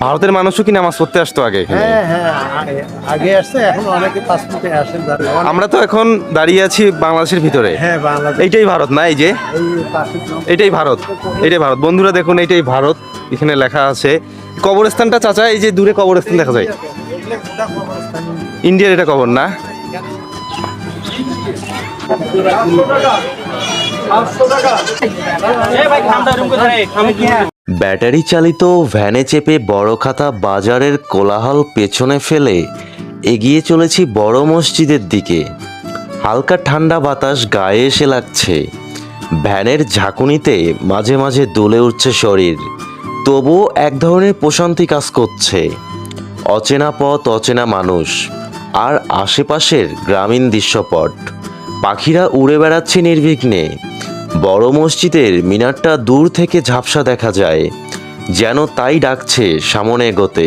ভারতের মানুষও কি নামাজ পড়তে আসতো আগে এখানে? হ্যাঁ হ্যাঁ আগে- আসছে এখন অনেকে পাসপোর্টে আসেন আমরা তো এখন দাঁড়িয়ে আছি বাংলাদেশের ভিতরে। হ্যাঁ বাংলাদেশ। এইটাই ভারত না এই যে? এটাই ভারত এটাই ভারত। বন্ধুরা দেখুন এইটাই ভারত। এখানে লেখা আছে কবরস্থানটা চাচা এই যে দূরে কবরস্থান দেখা যায়। ইন্ডিয়ার এটা কবর না? ব্যাটারি চালিত ভ্যানে চেপে বড়খাতা বাজারের কোলাহল পেছনে ফেলে এগিয়ে চলেছি বড় মসজিদের দিকে। হালকা ঠান্ডা বাতাস গায়ে এসে লাগছে। ভ্যানের ঝাঁকুনিতে মাঝে মাঝে দুলে উঠছে শরীর। তবুও এক ধরনের প্রশান্তি কাজ করছে। অচেনা পথ, অচেনা মানুষ আর আশেপাশের গ্রামীণ দৃশ্যপট। পাখিরা উড়ে বেড়াচ্ছে নির্বিঘ্নে। বড় মসজিদের মিনারটা দূর থেকে ঝাপসা দেখা যায়, যেন তাই ডাকছে সামনে এগোতে।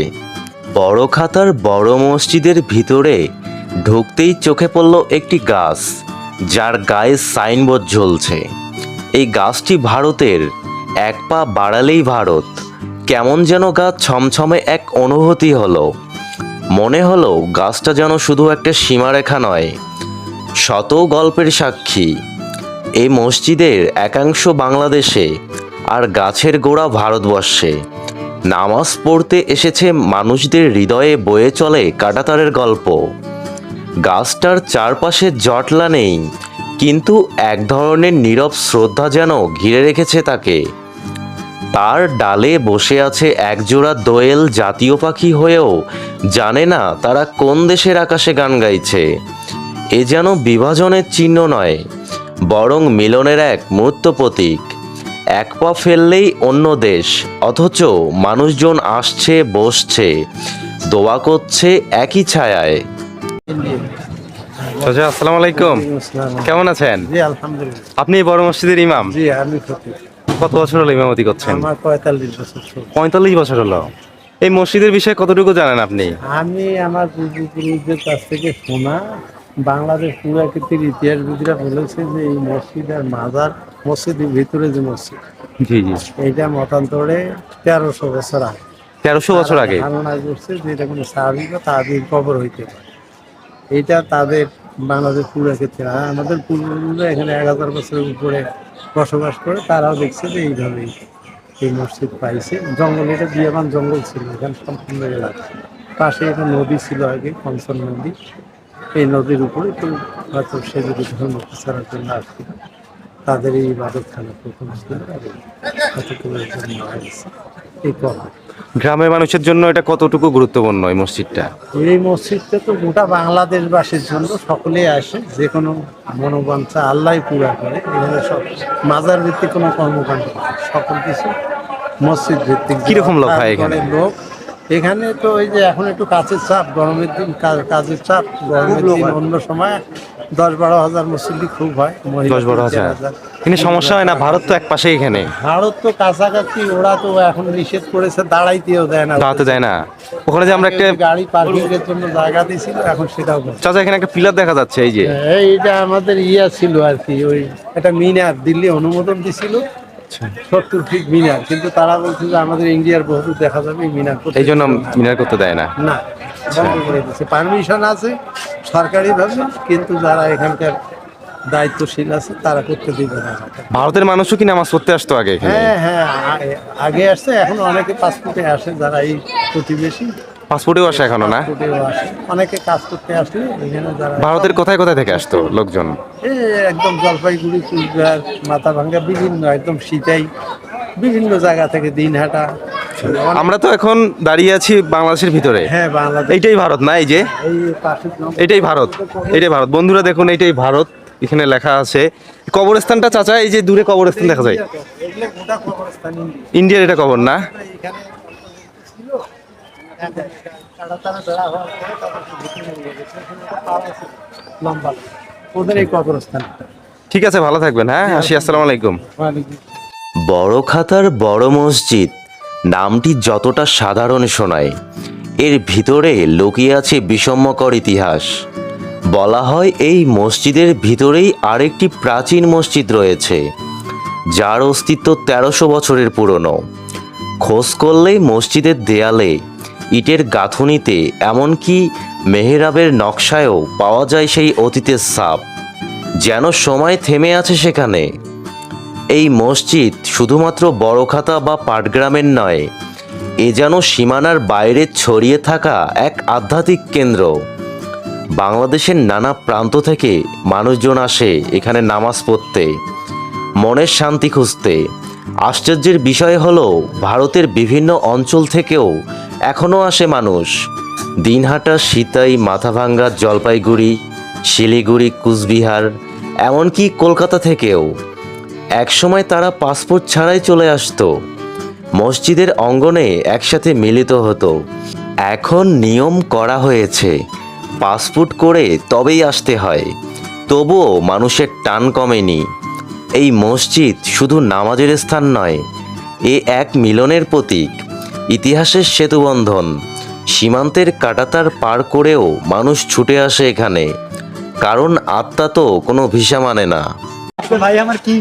বড় খাতার বড় মসজিদের ভিতরে ঢুকতেই চোখে পড়ল একটি গাছ, যার গায়ে সাইনবোর্ড ঝুলছে। এই গাছটি ভারতের এক পা বাড়ালেই ভারত। কেমন যেন গা ছমছমে এক অনুভূতি হলো। মনে হলো গাছটা যেন শুধু একটা সীমারেখা নয়, শত গল্পের সাক্ষী। এই মসজিদের একাংশ বাংলাদেশে আর গাছের গোড়া ভারতবর্ষে। নামাজ পড়তে এসেছে মানুষদের হৃদয়ে বয়ে চলে কাটাতারের গল্প। গাছটার চারপাশে জটলা নেই, কিন্তু এক ধরনের নীরব শ্রদ্ধা যেন ঘিরে রেখেছে তাকে। তার ডালে বসে আছে একজোড়া দোয়েল জাতীয় পাখি হয়েও জানে না তারা কোন দেশের আকাশে গান গাইছে। এ যেন বিভাজনের চিহ্ন নয়। বরং মিলনের এক মূর্ত প্রতীক। এক পা ফেললেই অন্য দেশ অথচ মানুষজন আসছে বসছে দোয়া করছে একই ছায়ায়। চাচা আসসালামু আলাইকুম। কেমন আছেন? আপনি এই বড় মসজিদের ইমাম? আমি কত বছর হলো ইমামতি করছেন? আমার পঁয়তাল্লিশ বছর ছোট। পঁয়তাল্লিশ বছর হলো। এই মসজিদের বিষয়ে কতটুকু জানেন আপনি? আমি আমার পূর্বপুরুষদের কাছ থেকে শোনা বাংলাদেশ পুরাকৃতির ইতিহাসবিদরা বলেছে যে এই মসজিদ আর মাজার মসজিদের ভিতরে যে মসজিদ জি জি। এইটা মতান্তরে তেরোশো বছর আগে। তেরোশো বছর আগে? ধারণা করছে যে এটা কোনো সাহাবি বা তাদের কবর হইতে পারে। এইটা তাদের বাংলাদেশ পুরাকৃতির আর আমাদের পূর্বপুরুষরা এখানে এক হাজার বছরের উপরে বসবাস করে তারাও দেখছে যে এইভাবেই এই মসজিদ পাইছে। জঙ্গল এটা বিয়াবান জঙ্গল ছিল এখানে সম্পূর্ণ এলাকা। পাশে একটা নদী ছিল আগে কংসন নদী। এই নদীর উপরে তো হয়তো সে যদি ধর্ম প্রচারের জন্য আসছিল তাদের এই ইবাদতখানা প্রথম ছিল এই হয়তো কেউ একজন এই কথা গ্রামের মানুষের জন্য এটা কতটুকু গুরুত্বপূর্ণ এই মসজিদটা এই মসজিদটা তো গোটা বাংলাদেশবাসীর জন্য সকলেই আসে যে কোনো মনোবাঞ্ছা আল্লাহ পুরা করে এখানে সব মাজার ভিত্তিক কোনো কর্মকাণ্ড। সকল কিছু মসজিদ ভিত্তিক কীরকম লোক হয় এখানে? লোক এখানে তো ওই যে এখন একটু কাজের চাপ গরমের দিন কাজের চাপ গরমের দিন অন্য সময় দশ বারো হাজার মসজিদই খুব হয় দশ বারো হাজার। কিন্তু সমস্যা হয় না ভারত তো এক পাশে এখানে। ভারত তো কাছাকাছি ওরা তো এখন নিষেধ করেছে দাঁড়াইতেও দেয় না। দাঁড়াতে দেয় না। ওখানে যে আমরা একটা গাড়ি পার্কিং এর জন্য জায়গা দিয়েছিল এখন সেটাও চাচা এখানে একটা পিলার দেখা যাচ্ছে এই যে। এইটা আমাদের ইয়া ছিল আর কি ওই একটা মিনার দিল্লি অনুমোদন দিছিল। সত্তর ফিট মিনার কিন্তু তারা বলছে যে আমাদের ইন্ডিয়ার বহু দেখা যাবে মিনার করতে। এই জন্য মিনার করতে দেয় না। না বন্ধ করে দিচ্ছে পারমিশন আছে সরকারিভাবে কিন্তু যারা এখানকার দায়িত্বশীল আছে তারা করতে দিবে না। ভারতের মানুষও কি নামাজ পড়তে আসতো আগে হ্যাঁ হ্যাঁ আগে আসছে এখন অনেকে পাসপোর্টে আসে যারা এই প্রতিবেশী। পাসপোর্টেও আসে এখনও না? অনেকে কাজ করতে আসলে ভারতের কোথায় কোথায় থেকে আসতো লোকজন? একদম জলপাইগুড়ি কুচবিহার মাথা ভাঙ্গা বিভিন্ন একদম সিটাই বিভিন্ন জায়গা থেকে দিনহাটা। আমরা তো এখন দাঁড়িয়ে আছি বাংলাদেশের ভিতরে। হ্যাঁ বাংলাদেশ। এইটাই ভারত না এই যে? এটাই ভারত এটাই ভারত। বন্ধুরা দেখুন এইটাই ভারত। এখানে লেখা আছে কবরস্থানটা চাচা এই যে দূরে কবরস্থান দেখা যায়। ইন্ডিয়ার এটা কবর না? এখানে ছিল, এখন তারা তারা বেড়া হওয়ার পরে তাদেরকে ভিতরে নিয়ে গেছে। এখানে একটা পাড় আছে, লম্বা। ওদের এই কবরস্থান। ঠিক আছে ভালো থাকবেন হ্যাঁ? আসি আসসালামু আলাইকুম। বড় খাতার বড় মসজিদ নামটি যতটা সাধারণ শোনায়। এর ভিতরে লুকিয়ে আছে বিষম্যকর ইতিহাস। বলা হয় এই মসজিদের ভিতরেই আরেকটি প্রাচীন মসজিদ রয়েছে যার অস্তিত্ব তেরোশো বছরের পুরনো। খোঁজ করলেই মসজিদের দেয়ালে ইটের গাঁথুনিতে, এমনকি মেহেরাবের নকশায়ও পাওয়া যায় সেই অতীতের সাপ। যেন সময় থেমে আছে সেখানে। এই মসজিদ শুধুমাত্র বড়খাতা বা পাটগ্রামের নয়, এ যেন সীমানার বাইরে ছড়িয়ে থাকা এক আধ্যাত্মিক কেন্দ্র। বাংলাদেশের নানা প্রান্ত থেকে মানুষজন আসে এখানে নামাজ পড়তে, মনের শান্তি খুঁজতে। আশ্চর্যের বিষয় হলো, ভারতের বিভিন্ন অঞ্চল থেকেও এখনও আসে মানুষ। দিনহাটা, সিতাই, মাথাভাঙ্গা, জলপাইগুড়ি, শিলিগুড়ি, কুচবিহার, এমনকি কলকাতা থেকেও। একসময় তারা পাসপোর্ট ছাড়াই চলে আসতো। মসজিদের অঙ্গনে একসাথে মিলিত হতো। এখন নিয়ম করা হয়েছে, পাসপোর্ট করে তবেই আসতে হয়। তবুও মানুষের টান কমেনি। এই মসজিদ শুধু নামাজের স্থান নয়, এ এক মিলনের প্রতীক। ইতিহাসের সেতুবন্ধন সীমান্তের কাটাতার পার করেও মানুষ ছুটে আসে এখানে। কারণ আত্মা তো কোনো ভিসা মানে না। ভাই আমার কি?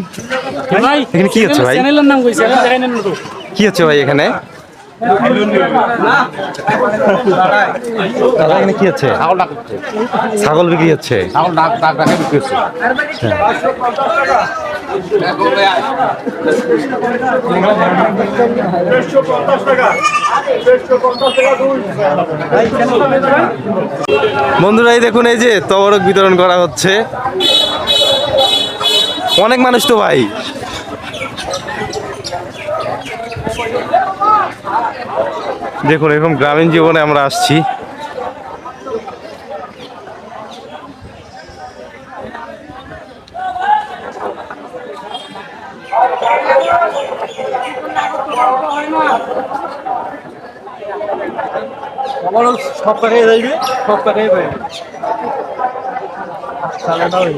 এখানে কি হচ্ছে ভাই? চ্যানেলের নাম কইছে আপনি দেখাই নেন না তো। কি হচ্ছে ভাই এখানে? দাদা এখানে কি হচ্ছে? ছাগল ডাক হচ্ছে? ছাগল বিক্রি হচ্ছে। বন্ধুরা, এই দেখুন, এই যে তবরক বিতরণ করা হচ্ছে। অনেক মানুষ তো ভাই। দেখুন, এরকম গ্রামীণ জীবনে আমরা আসছি। আমারও সব টাকাই যাইবে সব টাকাই পাই তাহলে না ওই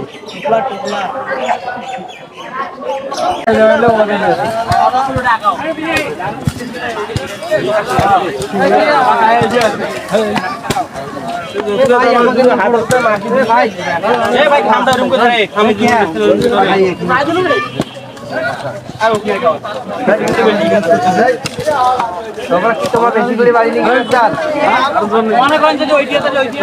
টুকলা টুকলা এই ভাই খান্দা রুম কোথায় আমি কি মনে করেন যদি ওইটি আছে ওইটি